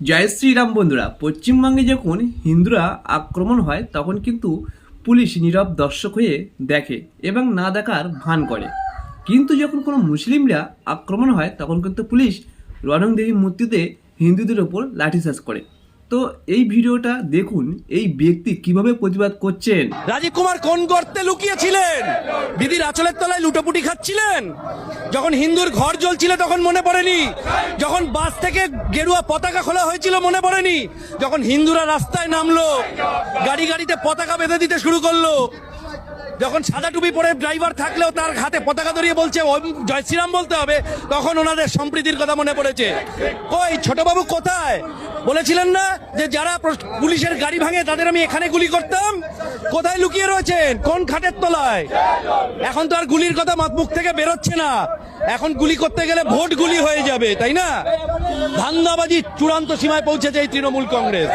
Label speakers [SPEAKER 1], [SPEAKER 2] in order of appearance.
[SPEAKER 1] জয় শ্রীরাম বন্ধুরা, পশ্চিমবঙ্গে যখন হিন্দুরা আক্রমণ হয়, তখন কিন্তু পুলিশ নীরব দর্শক হয়ে দেখে এবং না দেখার ভান করে। কিন্তু যখন কোনো মুসলিমরা আক্রমণ হয়, তখন কিন্তু পুলিশ রণংদেহী মূর্তিতে হিন্দুদের ওপর লাঠিচার্জ করে। তো এই ভিডিওটা দেখুন, এই ব্যক্তি কীভাবে প্রতিবাদ করছেন।
[SPEAKER 2] রাজীব কুমার কোন গর্তে লুকিয়েছিলেন? দিদির আঁচলের তলায় লুটোপুটি খাচ্ছিলেন? যখন হিন্দুর ঘর জ্বলছিল তখন মনে পড়েনি। যখন বাস থেকে গেরুয়া পতাকা খোলা হয়েছিল মনে পড়েনি। যখন হিন্দুরা রাস্তায় নামলো, গাড়ি গাড়িতে পতাকা বেঁধে দিতে শুরু করল যখন সাদা টুপি পরে ড্রাইভার থাকলেও তার হাতে পতাকা ধরিয়ে বলছে জয় শ্রীরাম বলতে হবে। তখন ওনাদের সম্প্রীতির কথা মনে পড়েছে। কই ছোটবাবু কোথায়? বলেছিলেন না যে, যারা পুলিশের গাড়ি ভাঙে, তাদের আমি এখানে গুলি করতাম। কোথায় লুকিয়ে রয়েছেন? কোন খাটের তলায়? এখন তো আর গুলির কথা মুখ থেকে বেরোচ্ছে না। এখন গুলি করতে গেলে ভোট গুলি হয়ে যাবে, তাই না? ধান্দাবাজি চূড়ান্ত সীমায় পৌঁছেছে এই তৃণমূল কংগ্রেস।